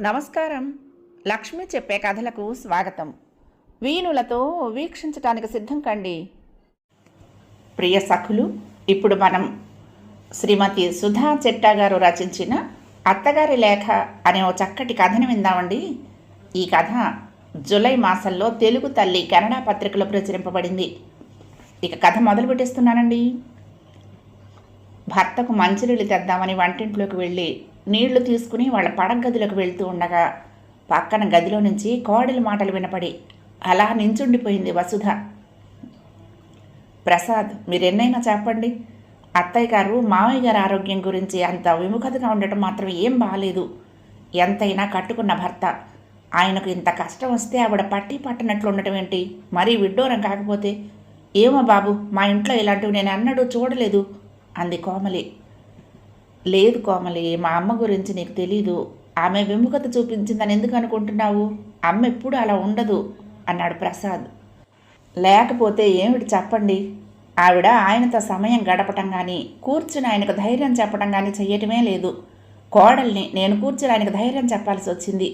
నమస్కారం. లక్ష్మి చెప్పే కథలకు స్వాగతం. వీణులతో వీక్షించటానికి సిద్ధం కండి. ప్రియ సఖులు ఇప్పుడు మనం శ్రీమతి సుధా చెట్టా గారు రచించిన అత్తగారి లేఖ అనే ఓ చక్కటి కథను విందామండి. ఈ కథ జూలై మాసంలో తెలుగు తల్లి కన్నడ పత్రికలో ప్రచురింపబడింది. ఇక కథ మొదలు పెట్టేస్తున్నానండి భర్తకు మంచినీళ్ళు తెద్దామని వంటింట్లోకి వెళ్ళి నీళ్ళు తీసుకుని వాళ్ళ పడగదిలోకి వెళ్తూ ఉండగా పక్కన గదిలో నుంచి కోడలి మాటలు వినపడి అలా నించుండిపోయింది వసుధ. ప్రసాద్ మీరెన్నైనా చెప్పండి. అత్తయ్య గారు మావయ్య గారి ఆరోగ్యం గురించి అంత విముఖతగా ఉండటం మాత్రం ఏం బాగాలేదు ఎంతైనా కట్టుకున్న భర్త. ఆయనకు ఇంత కష్టం వస్తే ఆవిడ పట్టి పట్టనట్లు ఉండటం ఏంటి? మరీ విడ్డూరం కాకపోతే. ఏమో బాబు మా ఇంట్లో ఇలాంటివి నేను అన్నడూ చూడలేదు. అంది కోమలి. లేదు కోమలి మా అమ్మ గురించి నీకు తెలీదు. ఆమె విముఖత చూపించిందని ఎందుకు అనుకుంటున్నావు? అమ్మ ఎప్పుడు అలా ఉండదు అన్నాడు ప్రసాద్. లేకపోతే ఏమిటి చెప్పండి? ఆవిడ ఆయనతో సమయం గడపటం కానీ కూర్చుని ఆయనకు ధైర్యం చెప్పడం కానీ చెయ్యటమే లేదు. కోడల్ని నేను కూర్చుని ఆయనకు ధైర్యం చెప్పాల్సి వచ్చింది.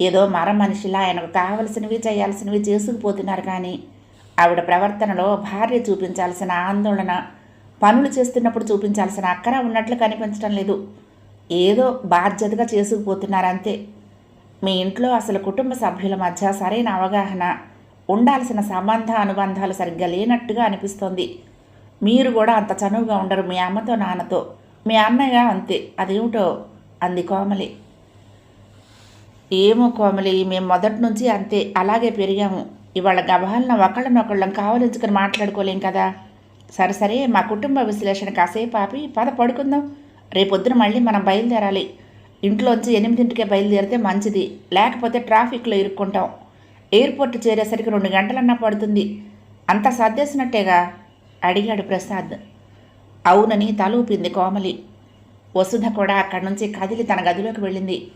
ఏదో మర మనిషిలా ఆయనకు కావలసినవి చేయాల్సినవి చేసుకుపోతున్నారు కానీ ఆవిడ ప్రవర్తనలో భార్య చూపించాల్సిన ఆందోళన పనులు చేస్తున్నప్పుడు చూపించాల్సిన అక్కర ఉన్నట్లు కనిపించడం లేదు. ఏదో బాధ్యతగా చేసుకుపోతున్నారంతే మీ ఇంట్లో అసలు కుటుంబ సభ్యుల మధ్య సరైన అవగాహన ఉండాల్సిన సంబంధ అనుబంధాలు సరిగ్గా లేనట్టుగా అనిపిస్తోంది. మీరు కూడా అంత చనువుగా ఉండరు మీ అమ్మతో నాన్నతో. మీ అన్నయ్య అంతే. అదేమిటో? అంది కోమలి. ఏమో కోమలి మేము మొదటి నుంచి అంతే. అలాగే పెరిగాము. ఇవాళ గబాలన ఒకళ్ళనొకళ్ళం కావలించుకొని మాట్లాడుకోలేం కదా? సరే సరే మా కుటుంబ విశ్లేషణ కాసేపు ఆపి పద పడుకుందాం. రేపొద్దున మళ్ళీ మనం బయలుదేరాలి. ఇంట్లోంచి ఎనిమిదింటికే బయలుదేరితే మంచిది. లేకపోతే ట్రాఫిక్లో ఇరుక్కుంటాం. ఎయిర్పోర్ట్ చేరేసరికి రెండు గంటలన్నా పడుతుంది. అంత సర్దేసినట్టేగా? అడిగాడు ప్రసాద్. అవునని తలూపింది కోమలి. వసుధ కూడా అక్కడి నుంచి కదిలి తన గదిలోకి వెళ్ళింది.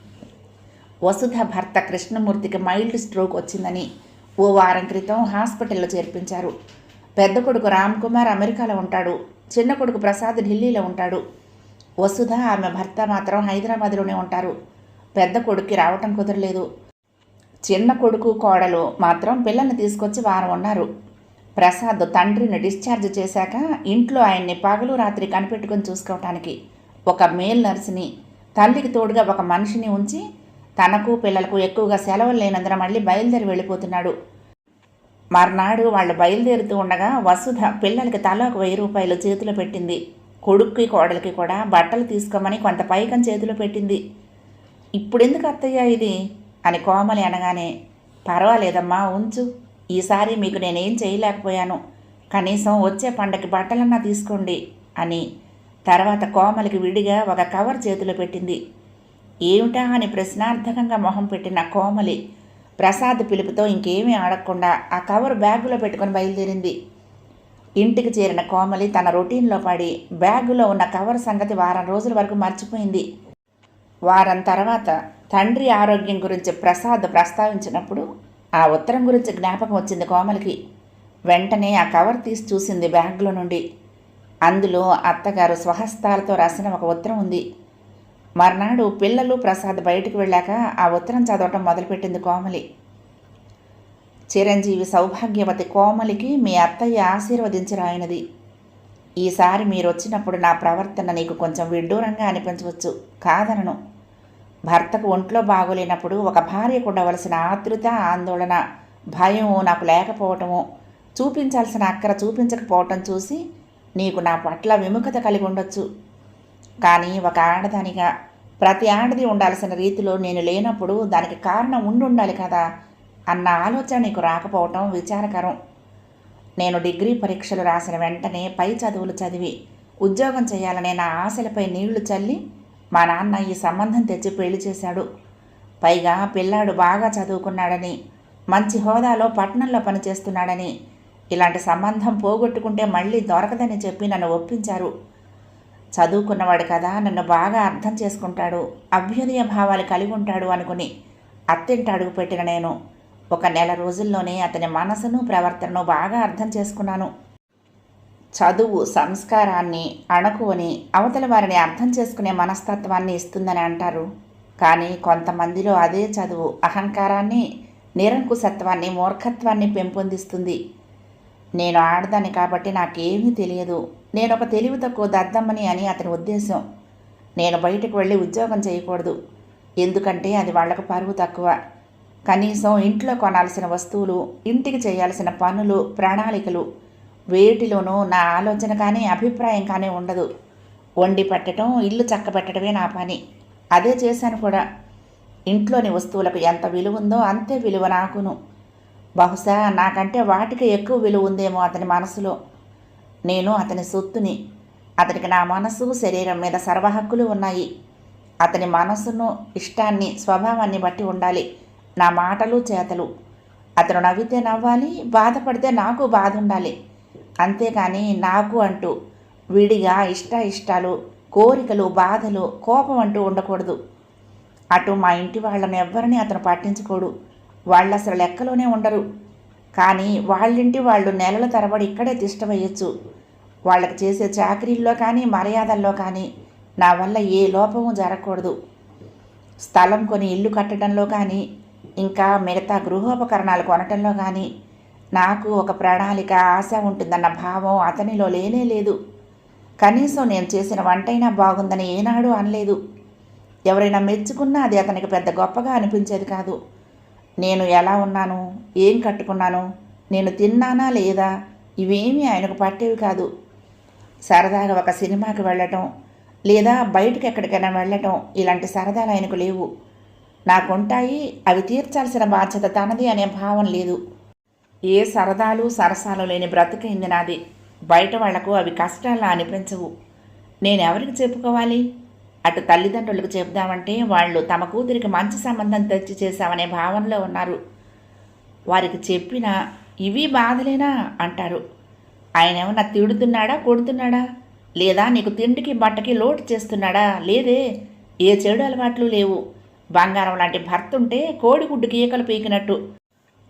వసుధ భర్త కృష్ణమూర్తికి మైల్డ్ స్ట్రోక్ వచ్చిందని ఓ వారం క్రితం హాస్పిటల్లో చేర్పించారు. పెద్ద కొడుకు రామ్ కుమార్ అమెరికాలో ఉంటాడు. చిన్న కొడుకు ప్రసాద్ ఢిల్లీలో ఉంటాడు. వసుధ ఆమె భర్త మాత్రం హైదరాబాద్లోనే ఉంటారు. పెద్ద కొడుక్కి రావటం కుదరలేదు. చిన్న కొడుకు కోడలు మాత్రం పిల్లల్ని తీసుకొచ్చి వారం ఉన్నారు. ప్రసాద్ తండ్రిని డిశ్చార్జ్ చేశాక ఇంట్లో ఆయన్ని పగలు రాత్రి కనిపెట్టుకొని చూసుకోవటానికి ఒక మేల్ నర్సుని తల్లికి తోడుగా ఒక మనిషిని ఉంచి తనకు పిల్లలకు ఎక్కువగా సెలవులు లేనందున మళ్ళీ బయలుదేరి వెళ్ళిపోతున్నాడు. మర్నాడు వాళ్ళు బయలుదేరుతూ ఉండగా వసుధ పిల్లలకి తలకు వెయ్యి రూపాయలు చేతిలో పెట్టింది. కొడుక్కి కోడలికి కూడా బట్టలు తీసుకోమని కొంత పైకం చేతిలో పెట్టింది. ఇప్పుడెందుకు అత్తయ్య ఇది? అని కోమలి అనగానే పర్వాలేదమ్మా ఉంచు. ఈసారి మీకు నేనేం చేయలేకపోయాను. కనీసం వచ్చే పండగకి బట్టలన్నా తీసుకోండి అని తర్వాత కోమలికి విడిగా ఒక కవర్ చేతిలో పెట్టింది. ఏమిటా? అని ప్రశ్నార్థకంగా మొహం పెట్టిన కోమలి ప్రసాద్ పిలుపుతో ఇంకేమీ ఆడకుండా ఆ కవర్ బ్యాగులో పెట్టుకొని బయలుదేరింది. ఇంటికి చేరిన కోమలి తన రొటీన్లో పడి బ్యాగులో ఉన్న కవర్ సంగతి వారం రోజుల వరకు మర్చిపోయింది. వారం తర్వాత తండ్రి ఆరోగ్యం గురించి ప్రసాద్ ప్రస్తావించినప్పుడు ఆ ఉత్తరం గురించి జ్ఞాపకం వచ్చింది కోమలికి. వెంటనే ఆ కవర్ తీసి చూసింది బ్యాగ్లో నుండి. అందులో అత్తగారు స్వహస్తాలతో రాసిన ఒక ఉత్తరం ఉంది. మర్నాడు పిల్లలు ప్రసాద్ బయటికి వెళ్ళాక ఆ ఉత్తరం చదవటం మొదలుపెట్టింది కోమలి. చిరంజీవి సౌభాగ్యవతి కోమలికి మీ అత్తయ్య ఆశీర్వదించి రాయినది ఈసారి మీరు వచ్చినప్పుడు నా ప్రవర్తన నీకు కొంచెం విడ్డూరంగా అనిపించవచ్చు. కాదనను. భర్తకు ఒంట్లో బాగోలేనప్పుడు ఒక భార్యకు ఉండవలసిన ఆతృత ఆందోళన భయం నాకు లేకపోవటము చూపించాల్సిన అక్కర చూపించకపోవటం చూసి నీకు నా పట్ల విముఖత కలిగి ఉండొచ్చు కానీ ఒక ఆడదానిగా ప్రతి ఆడది ఉండాల్సిన రీతిలో నేను లేనప్పుడు దానికి కారణం ఉండి ఉండాలి కదా అన్న ఆలోచన నీకు రాకపోవటం విచారకరం. నేను డిగ్రీ పరీక్షలు రాసిన వెంటనే పై చదువులు చదివి ఉద్యోగం చేయాలనే నా ఆశలపై నీళ్ళు చల్లి మా నాన్న ఈ సంబంధం తెచ్చి పెళ్ళి చేశాడు. పైగా పిల్లాడు బాగా చదువుకున్నాడని మంచి హోదాలో పట్టణంలో పనిచేస్తున్నాడని ఇలాంటి సంబంధం పోగొట్టుకుంటే మళ్ళీ దొరకదని చెప్పి నన్ను ఒప్పించారు. చదువుకున్నవాడు కదా నన్ను బాగా అర్థం చేసుకుంటాడు అభ్యుదయ భావాలు కలిగి ఉంటాడు అనుకుని అత్తింట అడుగు పెట్టిన నేను. ఒక నెల రోజుల్లోనే అతని మనసును ప్రవర్తనను బాగా అర్థం చేసుకున్నాను. చదువు సంస్కారాన్ని అణకువని అవతల వారిని అర్థం చేసుకునే మనస్తత్వాన్ని ఇస్తుందని అంటారు. కానీ కొంతమందిలో అదే చదువు అహంకారాన్ని నిరంకుశత్వాన్ని మూర్ఖత్వాన్ని పెంపొందిస్తుంది. నేను ఆడదాన్ని కాబట్టి నాకేమీ తెలియదు. నేను ఒక తెలివి తక్కువ దద్దమ్మని అని అతని ఉద్దేశం. నేను బయటకు వెళ్ళి ఉద్యోగం చేయకూడదు. ఎందుకంటే అది వాళ్ళకు పరువు తక్కువ. కనీసం ఇంట్లో కొనాల్సిన వస్తువులు ఇంటికి చేయాల్సిన పనులు ప్రణాళికలు వేటిలోనూ నా ఆలోచన కానీ అభిప్రాయం కానీ ఉండదు. వండి పెట్టడం ఇల్లు చక్కబెట్టడమే నా పని. అదే చేశాను కూడా. ఇంట్లోని వస్తువులకు ఎంత విలువ ఉందో అంతే విలువ నాకును. బహుశా నాకంటే వాటికి ఎక్కువ విలువ ఉందేమో అతని మనసులో. నేను అతని సొత్తుని. అతనికి నా మనసు శరీరం మీద సర్వహక్కులు ఉన్నాయి. అతని మనసును ఇష్టాన్ని స్వభావాన్ని బట్టి ఉండాలి. నా మాటలు చేతలు. అతను నవ్వితే నవ్వాలి బాధపడితే నాకు బాధ ఉండాలి అంతేకాని నాకు అంటూ విడిగా ఇష్ట ఇష్టాలు కోరికలు బాధలు కోపం అంటూ ఉండకూడదు. అటు మా ఇంటి వాళ్ళని ఎవ్వరిని అతను పట్టించుకోడు. వాళ్ళు అసలు లెక్కలోనే ఉండరు. కానీ వాళ్ళింటి వాళ్ళు నెలల తరబడి ఇక్కడే తిష్టవేయచ్చు వాళ్ళకి చేసే చాకరీల్లో కానీ మర్యాదల్లో కానీ నా వల్ల ఏ లోపము జరగకూడదు. స్థలం కొని ఇల్లు కట్టడంలో కానీ ఇంకా మిగతా గృహోపకరణాలు కొనటంలో కానీ నాకు ఒక ప్రణాళిక ఆశ ఉంటుందన్న భావం అతనిలో లేనే లేదు. కనీసం నేను చేసిన వంటైనా బాగుందని ఏనాడు అనలేదు. ఎవరైనా మెచ్చుకున్నా అది అతనికి పెద్ద గొప్పగా అనిపించేది కాదు. నేను ఎలా ఉన్నాను? ఏం కట్టుకున్నాను? నేను తిన్నానా లేదా? ఇవేమీ ఆయనకు పట్టేవి కాదు. సరదాగా ఒక సినిమాకి వెళ్ళటం లేదా బయటకు ఎక్కడికైనా వెళ్ళటం ఇలాంటి సరదాలు ఆయనకు లేవు. నాకుంటాయి అవి తీర్చాల్సిన బాధ్యత తనది అనే భావం లేదు. ఏ సరదాలు సరసాలు లేని బ్రతుకైంది నాది. బయట వాళ్ళకు అవి కష్టాలా అనిపించవు. నేను ఎవరికి చెప్పుకోవాలి? అటు తల్లిదండ్రులకు చెప్దామంటే వాళ్ళు తమ కూతురికి మంచి సంబంధం తెచ్చి చేశామనే భావనలో ఉన్నారు. వారికి చెప్పినా ఇవి బాధలేనా? అంటారు. ఆయన ఏమన్నా తిడుతున్నాడా కొడుతున్నాడా? లేదా నీకు తిండికి బట్టకి లోటు చేస్తున్నాడా? లేదే ఏ చెడు అలవాట్లు లేవు. బంగారం లాంటి భర్త ఉంటే కోడిగుడ్డు కీకలు పీకినట్టు.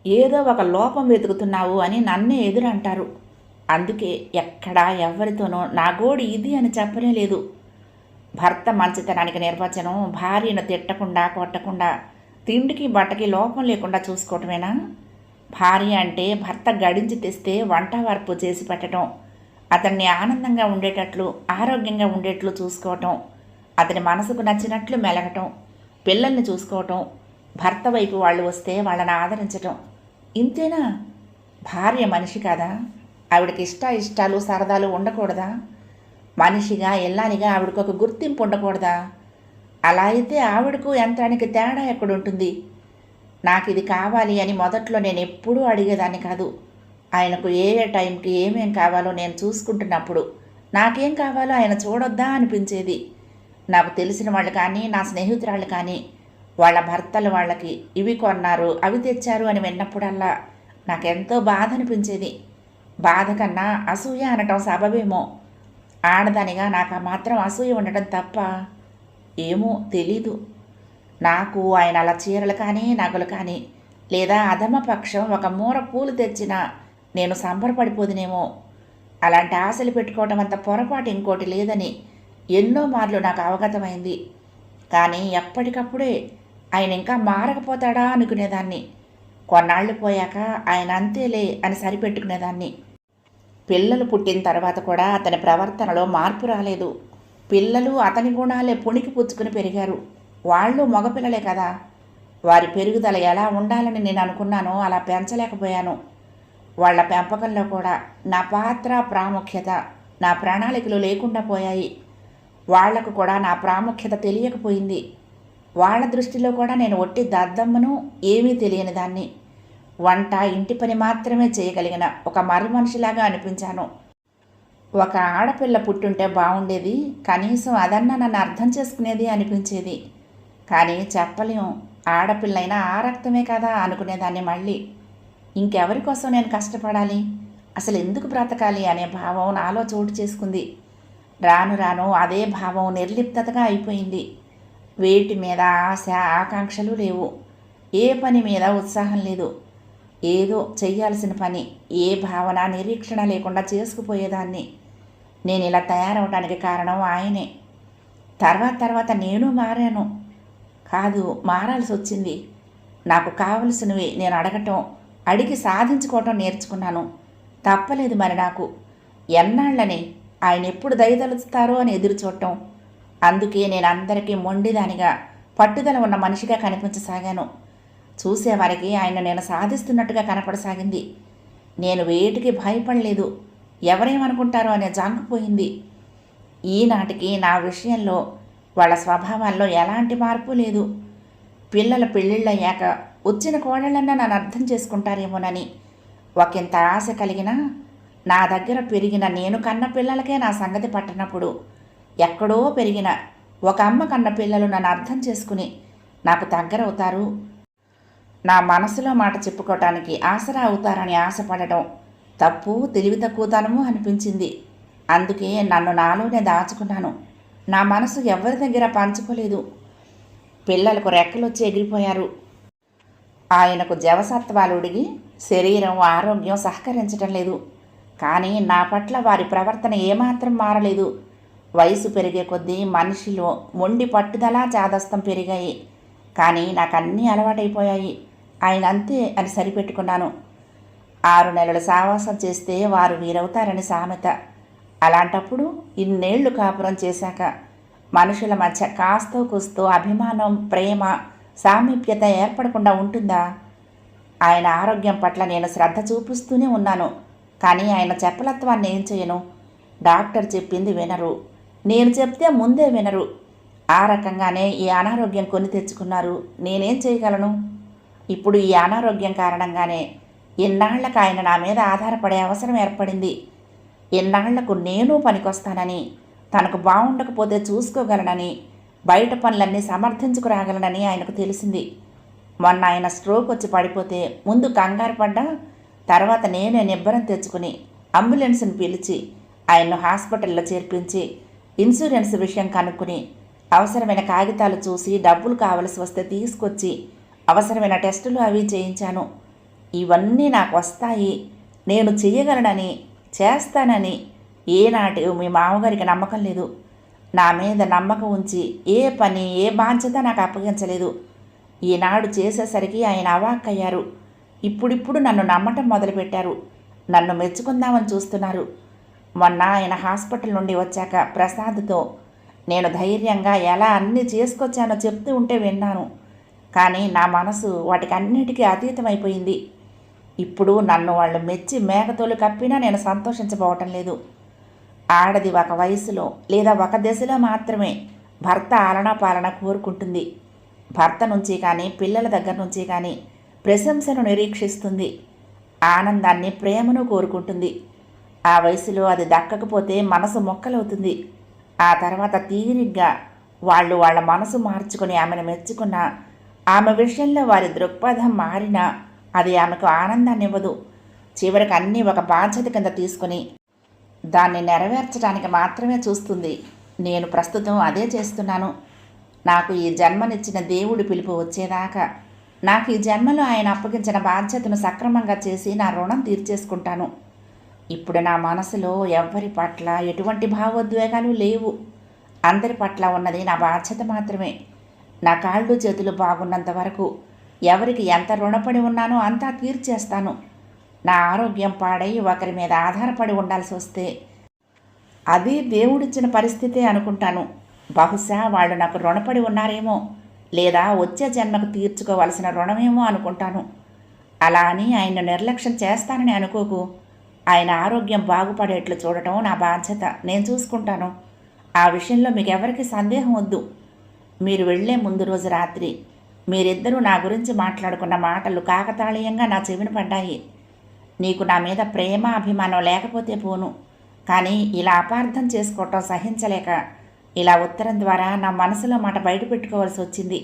ఏదో ఒక లోపం వెతుకుతున్నావు అని నన్నే ఎదురంటారు. అందుకే ఎక్కడా ఎవరితోనో నా గోడు ఇది అని చెప్పనే లేదు. భర్త మంచితనానికి నిర్వచనం భార్యను తిట్టకుండా కొట్టకుండా తిండికి బట్టకి లోపం లేకుండా చూసుకోవటమేనా? భార్య అంటే భర్త గడించి తెస్తే వంట వార్పు చేసి పెట్టడం అతన్ని ఆనందంగా ఉండేటట్లు ఆరోగ్యంగా ఉండేట్లు చూసుకోవటం అతని మనసుకు నచ్చినట్లు మెలగటం పిల్లల్ని చూసుకోవటం భర్త వైపు వాళ్ళు వస్తే వాళ్ళని ఆదరించటం. ఇంతేనా? భార్య మనిషి కాదా? ఆవిడకి ఇష్ట ఇష్టాలు సరదాలు ఉండకూడదా? మనిషిగా ఎల్లానిగా ఆవిడకు ఒక గుర్తింపు ఉండకూడదా? అలా అయితే ఆవిడకు యంత్రానికి తేడా ఎక్కడుంటుంది? నాకు ఇది కావాలి అని మొదట్లో నేను ఎప్పుడూ అడిగేదాన్ని కాదు. ఆయనకు ఏ ఏ టైంకి ఏమేం కావాలో నేను చూసుకుంటున్నప్పుడు నాకేం కావాలో ఆయన చూడొద్దా అనిపించేది. నాకు తెలిసిన వాళ్ళు కానీ నా స్నేహితురాళ్ళు కానీ వాళ్ళ భర్తలు వాళ్ళకి ఇవి కొన్నారు అవి తెచ్చారు అని విన్నప్పుడల్లా నాకెంతో బాధ అనిపించేది. బాధ కన్నా అసూయ అనటం సబబేమో. ఆడదానిగా నాకు ఆ మాత్రం అసూయ ఉండటం తప్ప ఏమో తెలీదు. నాకు ఆయన అలా చీరలు కానీ నగలు కానీ లేదా అధమపక్షం ఒక మూర పూలు తెచ్చినా నేను సంబరపడిపోదునేమో. అలాంటి ఆశలు పెట్టుకోవటం అంత పొరపాటు ఇంకోటి లేదని ఎన్నో మార్లు నాకు అవగతమైంది. కానీ ఎప్పటికప్పుడే ఆయన ఇంకా మారకపోతాడా అనుకునేదాన్ని. కొన్నాళ్ళు పోయాక ఆయన అంతేలే అని సరిపెట్టుకునేదాన్ని. పిల్లలు పుట్టిన తర్వాత కూడా అతని ప్రవర్తనలో మార్పు రాలేదు. పిల్లలు అతని గుణాలే పుణికి పుచ్చుకుని పెరిగారు. వాళ్ళు మగపిల్లలే కదా. వారి పెరుగుదల ఎలా ఉండాలని నేను అనుకున్నానో అలా పెంచలేకపోయాను. వాళ్ళ పెంపకంలో కూడా నా పాత్ర ప్రాముఖ్యత నా ప్రణాళికలు లేకుండా పోయాయి. వాళ్ళకు కూడా నా ప్రాముఖ్యత తెలియకపోయింది. వాళ్ళ దృష్టిలో కూడా నేను ఒట్టి దద్దమ్మను ఏమీ తెలియని దాన్ని. వంట ఇంటి పని మాత్రమే చేయగలిగిన ఒక మర్రి మనిషిలాగా అనిపించాను. ఒక ఆడపిల్ల పుట్టుంటే బాగుండేది కనీసం అదన్నా నన్ను అర్థం చేసుకునేది అనిపించేది. కానీ చెప్పలేం ఆడపిల్లైనా ఆ రక్తమే కదా అనుకునేదాన్ని మళ్ళీ. ఇంకెవరి కోసం నేను కష్టపడాలి? అసలు ఎందుకు బ్రతకాలి అనే భావం నాలో చోటు చేసుకుంది. రాను రాను అదే భావం నిర్లిప్తతగా అయిపోయింది. వేటి మీద ఆశ ఆకాంక్షలు లేవు. ఏ పని మీద ఉత్సాహం లేదు. ఏదో చెయ్యాల్సిన పని ఏ భావన నిరీక్షణ లేకుండా చేసుకుపోయేదాన్ని. నేను ఇలా తయారవడానికి కారణం ఆయనే. తర్వాత తర్వాత నేను మారాను. కాదు మారాల్సి వచ్చింది నాకు కావలసినవి నేను అడగటం అడిగి సాధించుకోవటం నేర్చుకున్నాను. తప్పలేదు మరి నాకు. ఎన్నాళ్ళని ఆయన ఎప్పుడు దయదలుస్తారో అని ఎదురు చూడటం అందుకే నేను అందరికీ మొండిదానిగా పట్టుదల ఉన్న మనిషిగా కనిపించసాగాను. చూసేవారికి ఆయన నేను సాధిస్తున్నట్టుగా కనపడసాగింది. నేను వేటికి భయపడలేదు. ఎవరేమనుకుంటారో అనే జాంకుపోయింది ఈనాటికి నా విషయంలో వాళ్ళ స్వభావాల్లో ఎలాంటి మార్పు లేదు. పిల్లల పెళ్ళిళ్ళయ్యాక వచ్చిన కోడళ్ళన్నా నన్ను అర్థం చేసుకుంటారేమోనని ఒకంత ఆశ కలిగినా నా దగ్గర పెరిగిన నేను కన్న పిల్లలకే నా సంగతి పట్టనప్పుడు ఎక్కడో పెరిగిన ఒక అమ్మ కన్న పిల్లలు నన్ను అర్థం చేసుకుని నాకు దగ్గరవుతారు. నా మనసులో మాట చెప్పుకోవటానికి ఆసరా అవుతారని ఆశపడటం తప్పు తెలివి తక్కువతనము అనిపించింది. అందుకే నన్ను నాలోనే దాచుకున్నాను. నా మనసు ఎవరి దగ్గర పంచుకోలేదు. పిల్లలకు రెక్కలొచ్చి ఎగిరిపోయారు. ఆయనకు జవసత్వాలు ఉడిగి శరీరం ఆరోగ్యం సహకరించటం లేదు. కానీ నా పట్ల వారి ప్రవర్తన ఏమాత్రం మారలేదు. వయసు పెరిగే కొద్దీ మనిషిలో మొండి పట్టుదల చాదస్తం పెరిగాయి. కానీ నాకు అన్నీ అలవాటైపోయాయి. ఆయన అంతే అని సరిపెట్టుకున్నాను. ఆరు నెలలు సావాసం చేస్తే వారు వీరవుతారని సామెత. అలాంటప్పుడు ఇన్నేళ్ళు కాపురం చేశాక మనుషుల మధ్య కాస్తో కూస్తో అభిమానం ప్రేమ సామీప్యత ఏర్పడకుండా ఉంటుందా? ఆయన ఆరోగ్యం పట్ల నేను శ్రద్ధ చూపిస్తూనే ఉన్నాను. కానీ ఆయన చెప్పలత్వాన్ని ఏం చేయను? డాక్టర్ చెప్పింది వినరు. నేను చెప్తే ముందే వినరు. ఆ రకంగానే ఈ అనారోగ్యం కొని తెచ్చుకున్నారు. నేనేం చేయగలను? ఇప్పుడు ఈ అనారోగ్యం కారణంగానే ఎన్నాళ్ళకు ఆయన నా మీద ఆధారపడే అవసరం ఏర్పడింది. ఎన్నాళ్ళకు నేను పనికొస్తానని తనకు బాగుండకపోతే చూసుకోగలనని బయట పనులన్నీ సమర్థించుకురాగలనని ఆయనకు తెలిసింది. మొన్న ఆయన స్ట్రోక్ వచ్చి పడిపోతే ముందు కంగారు పడ్డా తర్వాత నేనే నిబ్బరం తెచ్చుకుని అంబులెన్స్ని పిలిచి ఆయన్ను హాస్పిటల్లో చేర్పించి ఇన్సూరెన్స్ విషయం కనుక్కుని అవసరమైన కాగితాలు చూసి డబ్బులు కావలసి వస్తే తీసుకొచ్చి అవసరమైన టెస్టులు అవి చేయించాను. ఇవన్నీ నాకు వస్తాయి. నేను చేయగలనని చేస్తానని ఏనాటి మీ మామగారికి నమ్మకం లేదు. నా మీద నమ్మకం ఉంచి ఏ పని ఏ బాధ్యత నాకు అప్పగించలేదు. ఈనాడు చేసేసరికి ఆయన అవాక్కయ్యారు. ఇప్పుడిప్పుడు నన్ను నమ్మటం మొదలుపెట్టారు. నన్ను మెచ్చుకుందామని చూస్తున్నారు. మొన్న ఆయన హాస్పిటల్ నుండి వచ్చాక ప్రసాద్తో నేను ధైర్యంగా ఎలా అన్నీ చేసుకొచ్చానో చెప్తూ ఉంటే విన్నాను. కానీ నా మనసు వాటికన్నిటికీ అతీతమైపోయింది. ఇప్పుడు నన్ను వాళ్ళు మెచ్చి మేకతోలు కప్పినా నేను సంతోషించబోవటం లేదు. ఆడది ఒక వయసులో లేదా ఒక దశలో మాత్రమే భర్త ఆలనా పాలన కోరుకుంటుంది. భర్త నుంచి కానీ పిల్లల దగ్గర నుంచి కానీ ప్రశంసను నిరీక్షిస్తుంది. ఆనందాన్ని ప్రేమను కోరుకుంటుంది. ఆ వయసులో అది దక్కకపోతే మనసు మొక్కలవుతుంది. ఆ తర్వాత తీరిగ్గా వాళ్ళు వాళ్ళ మనసు మార్చుకొని ఆమెను మెచ్చుకున్న ఆమె విషయంలో వారి దృక్పథం మారినా అది ఆమెకు ఆనందాన్ని ఇవ్వదు చివరికి అన్నీ ఒక బాధ్యత కింద తీసుకుని దాన్ని నెరవేర్చడానికి మాత్రమే చూస్తుంది. నేను ప్రస్తుతం అదే చేస్తున్నాను. నాకు ఈ జన్మనిచ్చిన దేవుడి పిలుపు వచ్చేదాకా. నాకు ఈ జన్మలో ఆయన అప్పగించిన బాధ్యతను సక్రమంగా చేసి నా రుణం తీర్చేసుకుంటాను. ఇప్పుడు నా మనసులో ఎవరి పట్ల ఎటువంటి భావోద్వేగాలు లేవు. అందరి పట్ల ఉన్నది నా బాధ్యత మాత్రమే. నా కాళ్ళు చేతులు బాగున్నంత వరకు ఎవరికి ఎంత రుణపడి ఉన్నానో అంతా తీర్చేస్తాను. నా ఆరోగ్యం పాడై ఒకరి మీద ఆధారపడి ఉండాల్సి వస్తే అది దేవుడిచ్చిన పరిస్థితే అనుకుంటాను. బహుశా వాళ్ళు నాకు రుణపడి ఉన్నారేమో లేదా వచ్చే జన్మకు తీర్చుకోవలసిన రుణమేమో అనుకుంటాను. అలా అని ఆయన నిర్లక్ష్యం చేస్తానని అనుకోకు. ఆయన ఆరోగ్యం బాగుపడేట్లు చూడటం నా బాధ్యత. నేను చూసుకుంటాను. ఆ విషయంలో మీకు ఎవరికి సందేహం వద్దు. మీరు వెళ్ళే ముందు రోజు రాత్రి మీరిద్దరూ నా గురించి మాట్లాడుకున్న మాటలు కాకతాళీయంగా నా చెవిన పడ్డాయి. నీకు నా మీద ప్రేమ అభిమానం లేకపోతే పోను. కానీ ఇలా అపార్థం చేసుకోవటం సహించలేక ఇలా ఉత్తరం ద్వారా నా మనసులో మాట బయటపెట్టుకోవాల్సి వచ్చింది.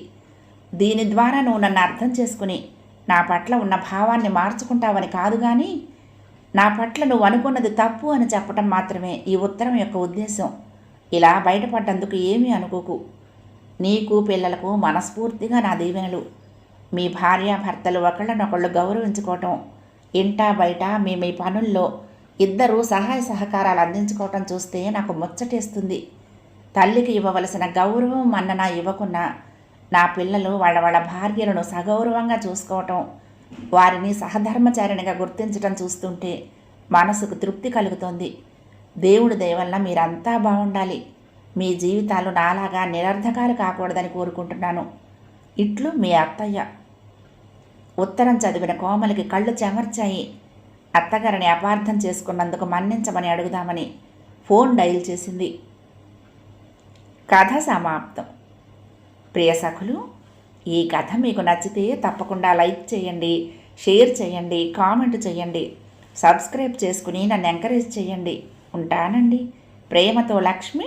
దీని ద్వారా నువ్వు నన్ను అర్థం చేసుకుని నా పట్ల ఉన్న భావాన్ని మార్చుకుంటావని కాదు కానీ నా పట్ల నువ్వు అనుకున్నది తప్పు అని చెప్పటం మాత్రమే ఈ ఉత్తరం యొక్క ఉద్దేశం. ఇలా బయటపడ్డందుకు ఏమీ అనుకోకు. నీకు పిల్లలకు మనస్ఫూర్తిగా నా దీవెనలు. మీ భార్యాభర్తలు ఒకళ్ళనొకళ్ళు గౌరవించుకోవటం ఇంటా బయట మీ మీ పనుల్లో ఇద్దరూ సహాయ సహకారాలు అందించుకోవటం చూస్తే నాకు ముచ్చటేస్తుంది. తల్లికి ఇవ్వవలసిన గౌరవం మన్నన ఇవ్వకున్నా నా పిల్లలు వాళ్ళ వాళ్ళ భార్యలను సగౌరవంగా చూసుకోవటం వారిని సహధర్మచారిణిగా గుర్తించటం చూస్తుంటే మనసుకు తృప్తి కలుగుతోంది. దేవుడి దయవల్ల మీరంతా బాగుండాలి. మీ జీవితాలు నాలాగా నిరర్ధకాలు కాకూడదని కోరుకుంటున్నాను. ఇట్లు మీ అత్తయ్య. ఉత్తరం చదివిన కోమలికి కళ్ళు చెమర్చాయి. అత్తగారిని అపార్థం చేసుకున్నందుకు మన్నించమని అడుగుదామని ఫోన్ డయల్ చేసింది. కథ సమాప్తం. ప్రియ సఖులు ఈ కథ మీకు నచ్చితే తప్పకుండా లైక్ చేయండి షేర్ చేయండి కామెంట్ చేయండి సబ్స్క్రైబ్ చేసుకుని నన్ను ఎంకరేజ్ చేయండి. ఉంటానండి. ప్రేమతో లక్ష్మి.